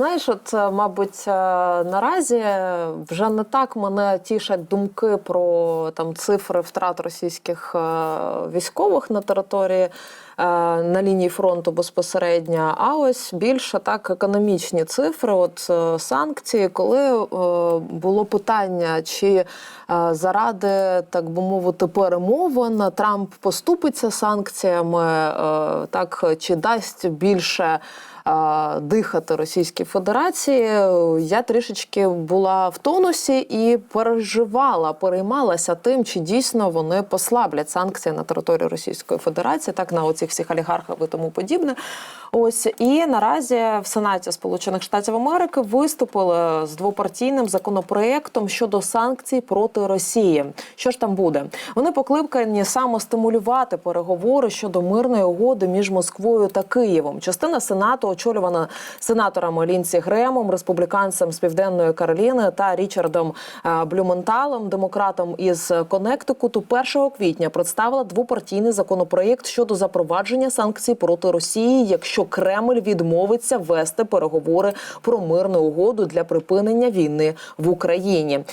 Знаєш, от, е, мабуть, е, наразі вже не так мене тішать думки про там цифри втрат російських е, військових на території на лінії фронту безпосередньо. А ось більше так економічні цифри. От санкції, коли було питання, чи заради так би мовити перемовин Трамп поступиться санкціями, так чи дасть більше дихати Російській Федерації, я трішечки була в тонусі і переживала, переймалася тим, чи дійсно вони послаблять санкції на території Російської Федерації, так на оцих всіх олігархах і тому подібне. Ось і наразі в Сенаті Сполучених Штатів Америки виступили з двопартійним законопроектом щодо санкцій проти Росії. Що ж там буде? Вони покликані самостимулювати переговори щодо мирної угоди між Москвою та Києвом. Частина сенату очолювана сенаторами Лінсі Гремом, республіканцем з Південної Кароліни та Річардом е, Блюменталем, демократом із Коннектикуту, 1 квітня представила двопартійний законопроєкт щодо запровадження санкцій проти Росії, якщо Кремль відмовиться вести переговори про мирну угоду для припинення війни в Україні.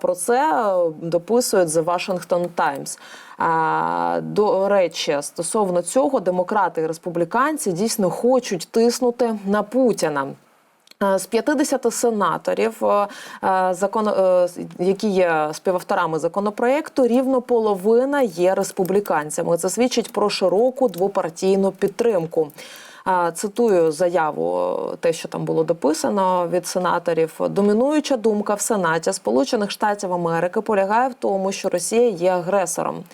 Про це е, дописують The Washington Times. До речі, стосовно цього, демократи і республіканці дійсно хочуть тиснути на Путіна. Е, З 50 сенаторів, е, е, закон, які є співавторами законопроекту, рівно половина є республіканцями. Це свідчить про широку двопартійну підтримку. Цитую заяву, те, що там було дописано від сенаторів. Домінуюча думка в Сенаті Сполучених Штатів Америки полягає в тому, що Росія є агресором,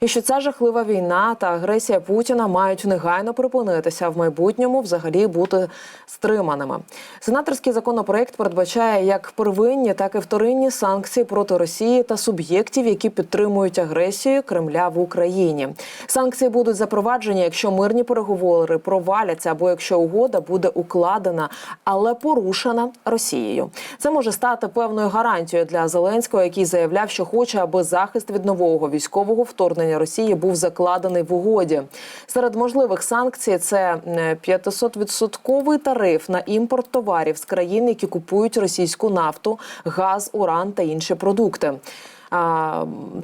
і що ця жахлива війна та агресія Путіна мають негайно припинитися в майбутньому, взагалі бути стриманими. Сенаторський законопроект передбачає як первинні, так і вторинні санкції проти Росії та суб'єктів, які підтримують агресію Кремля в Україні. Санкції будуть запроваджені, якщо мирні переговори проваляться або якщо угода буде укладена, але порушена Росією. Це може стати певною гарантією для Зеленського, який заявляв, що хоче, аби захист від нового військового вторгнення Росії був закладений в угоді. Серед можливих санкцій це е, 500-відсотковий тариф на імпорт товарів з країн, які купують російську нафту, газ, уран та інші продукти.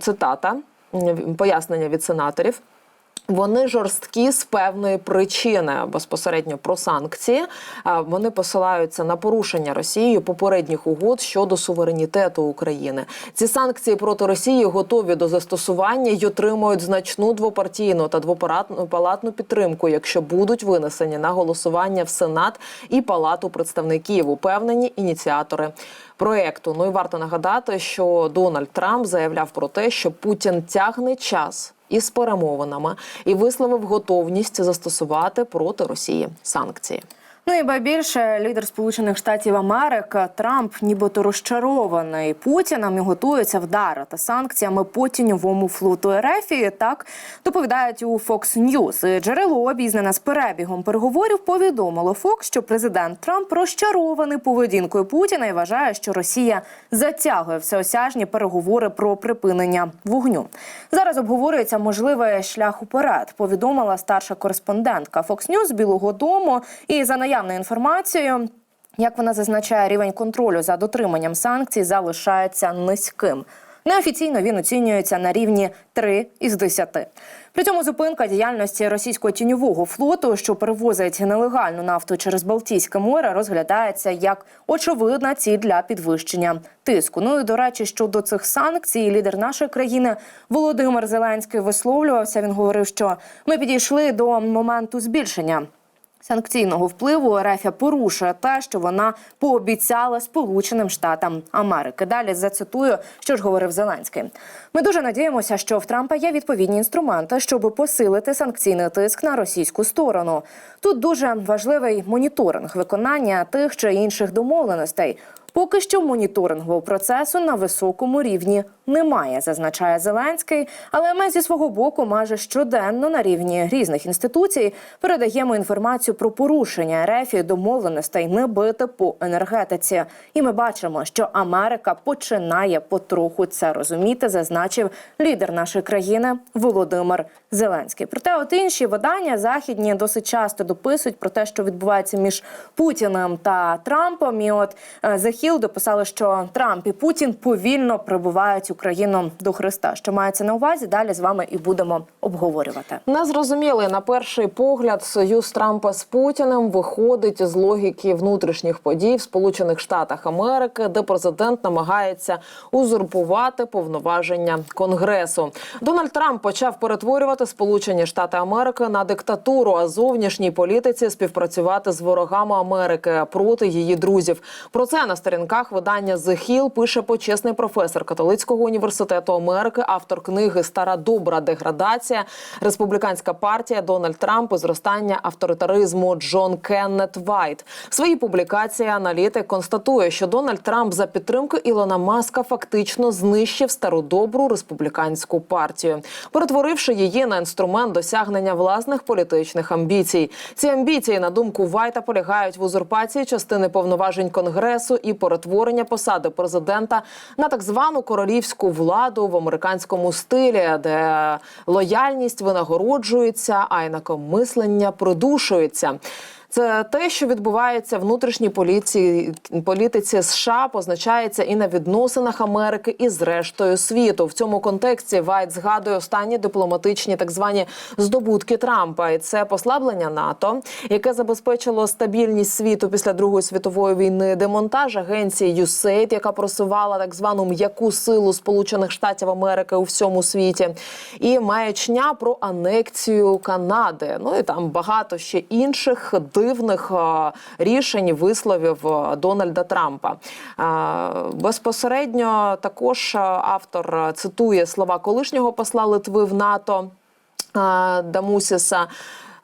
Цитата пояснення від сенаторів. Вони жорсткі з певної причини безпосередньо про санкції. Вони посилаються на порушення Росією попередніх угод щодо суверенітету України. Ці санкції проти Росії готові до застосування й отримують значну двопартійну та двопалатну підтримку, якщо будуть винесені на голосування в Сенат і Палату представників, упевнені ініціатори проекту. Ну і варто нагадати, що Дональд Трамп заявляв про те, що Путін тягне час із перемовинами і висловив готовність застосувати проти Росії санкції. Ну і ба більше лідер Сполучених Штатів Америки Трамп, нібито розчарований Путіним і готується вдарити санкціями по тіньовому флоту РФ. Так доповідають у Fox News. Джерело обізнане з перебігом переговорів повідомило Fox, що президент Трамп розчарований поведінкою Путіна і вважає, що Росія затягує всеосяжні переговори про припинення вогню. Зараз обговорюється можливий шлях уперед. Повідомила старша кореспондентка Fox News Білого Дому. І за наявною інформацією, як вона зазначає, рівень контролю за дотриманням санкцій залишається низьким. Неофіційно він оцінюється на рівні 3 із 10. При цьому зупинка діяльності російського тіньового флоту, що перевозить нелегальну нафту через Балтійське море, розглядається як очевидна ціль для підвищення тиску. Ну і до речі, щодо цих санкцій, лідер нашої країни Володимир Зеленський висловлювався. Він говорив, що ми підійшли до моменту збільшення. Санкційного впливу РФ порушує те, що вона пообіцяла Сполученим Штатам Америки. Далі зацитую, що ж говорив Зеленський. Ми дуже надіємося, що в Трампа є відповідні інструменти, щоб посилити санкційний тиск на російську сторону. Тут дуже важливий моніторинг виконання тих чи інших домовленостей. Поки що моніторингового процесу на високому рівні немає, зазначає Зеленський. Але ми зі свого боку майже щоденно на рівні різних інституцій передаємо інформацію інформацію про порушення РФ домовленостей не бити по енергетиці. І ми бачимо, що Америка починає потроху це розуміти, зазначив лідер нашої країни Володимир Зеленський. Проте, от інші видання західні досить часто дописують про те, що відбувається між Путіним та Трампом. І от е, The Hill дописали, що Трамп і Путін повільно прибувають Україну до Христа. Що мається на увазі? Далі з вами і будемо обговорювати. Незрозумілий на перший погляд союз Трампа з Путіним виходить з логіки внутрішніх подій в Сполучених Штатах Америки, де президент намагається узурпувати повноваження Конгресу. Дональд Трамп почав перетворювати Сполучені Штати Америки на диктатуру, а зовнішній політиці співпрацювати з ворогами Америки проти її друзів. Про це на сторінках видання The Hill пише почесний професор католицького університету Америки, автор книги Стара добра деградація, республіканська партія Дональд Трамп і зростання авторитаризму Джон Кеннет Вайт. В своїй публікації аналітик констатує, що Дональд Трамп за підтримки Ілона Маска фактично знищив стару добру республіканську партію, перетворивши її на інструмент досягнення власних політичних амбіцій. Ці амбіції, на думку Вайта, полягають в узурпації частини повноважень конгресу і перетворення посади президента на так звану королівську владу в американському стилі, де лояльність винагороджується, а інакомислення придушується. Um, Це те, що відбувається внутрішній поліції політиці США, позначається і на відносинах Америки із рештою світу. В цьому контексті Вайт згадує останні дипломатичні так звані здобутки Трампа, і це послаблення НАТО, яке забезпечило стабільність світу після Другої світової війни, демонтаж агенції USAID, яка просувала так звану м'яку силу Сполучених Штатів Америки у всьому світі, і маячня про анексію Канади. Ну і там багато ще інших дивних е, рішень висловів е, Дональда Трампа. Е, Безпосередньо також автор цитує слова колишнього посла Литви в НАТО Дамусіса.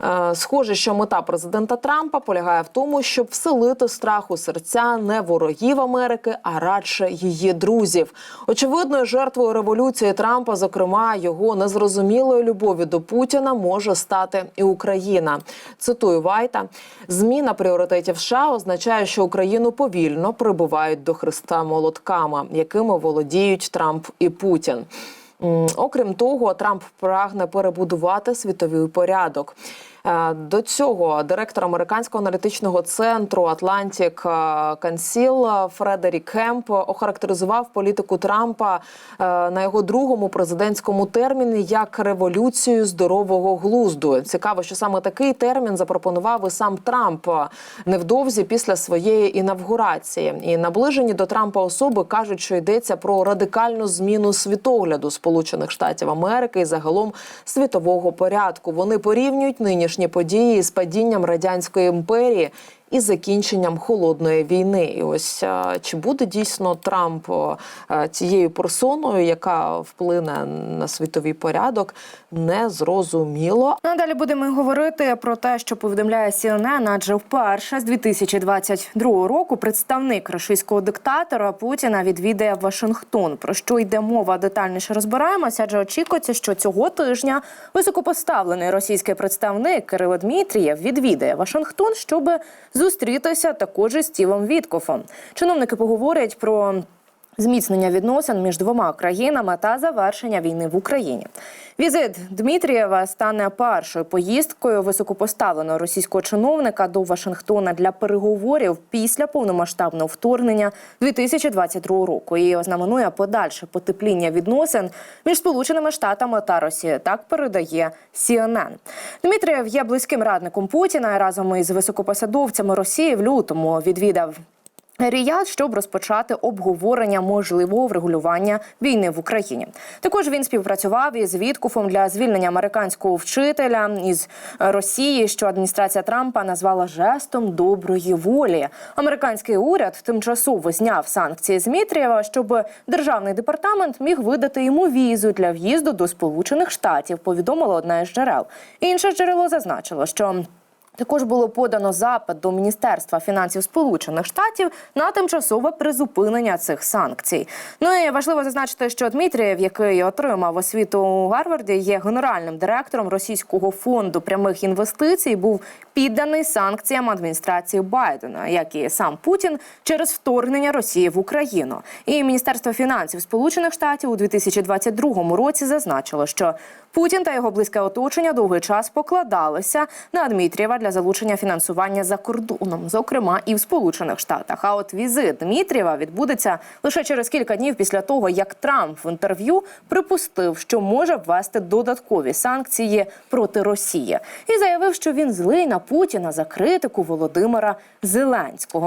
Е, Схоже, що мета президента Трампа полягає в тому, щоб вселити страх у серця не ворогів Америки, а радше її друзів. Очевидною жертвою революції Трампа, зокрема його незрозумілої любові до Путіна, може стати і Україна. Цитую Вайта: зміна пріоритетів США означає, що Україну повільно прибувають до хреста молотками, якими володіють Трамп і Путін. Окрім того, Трамп прагне перебудувати світовий порядок. Е, До цього директор американського аналітичного центру Atlantic Council Фредерік Кемп охарактеризував політику Трампа е, на його другому президентському терміні як революцію здорового глузду. Цікаво, що саме такий термін запропонував і сам Трамп невдовзі після своєї інавгурації. І наближені до Трампа особи кажуть, що йдеться про радикальну зміну світогляду Сполучених Штатів Америки і загалом світового порядку. Вони порівнюють нинішні події з падінням радянської імперії. І закінченням холодної війни, і ось чи буде дійсно Трамп тією персоною, яка вплине на світовий порядок, не зрозуміло. Ну, а далі будемо говорити про те, що повідомляє CNN, адже вперше з 2022 року представник російського диктатора Путіна відвідає Вашингтон. Про що йде мова? Детальніше розбираємося, адже очікується, що цього тижня високопоставлений російський представник Кирило Дмитрієв відвідає Вашингтон, щоб зустрітися також із Стівом Віткофом. Чиновники поговорять про зміцнення відносин між двома країнами та завершення війни в Україні. Візит Дмитрієва стане першою поїздкою високопоставленого російського чиновника до Вашингтона для переговорів після повномасштабного вторгнення 2022 року і ознаменує подальше потепління відносин між Сполученими Штатами та Росією. Так передає CNN. Дмитрієв є близьким радником Путіна разом із високопосадовцями Росії в лютому відвідав Ріяд, щоб розпочати обговорення можливого врегулювання війни в Україні. Також він співпрацював із Віткуфом для звільнення американського вчителя із Росії, що адміністрація Трампа назвала жестом доброї волі. Американський уряд тимчасово зняв санкції з Дмитрієва, щоб державний департамент міг видати йому візу для в'їзду до Сполучених Штатів. Повідомила одна із джерел. Інше джерело зазначило, що Також було подано запит до Міністерства фінансів Сполучених Штатів на тимчасове призупинення цих санкцій. Ну і важливо зазначити, що Дмитрієв, який отримав освіту у Гарварді, є генеральним директором російського фонду прямих інвестицій, був підданий санкціям адміністрації Байдена, як і сам Путін через вторгнення Росії в Україну. І Міністерство фінансів Сполучених Штатів у 2022 році зазначило, що Путін та його близьке оточення довгий час покладалися на Дмитрієва для залучення фінансування за кордоном, зокрема і в Сполучених Штатах. А от візит Дмитрієва відбудеться лише через кілька днів після того, як Трамп в інтерв'ю припустив, що може ввести додаткові санкції проти Росії, і заявив, що він злий на Путіна за критику Володимира Зеленського.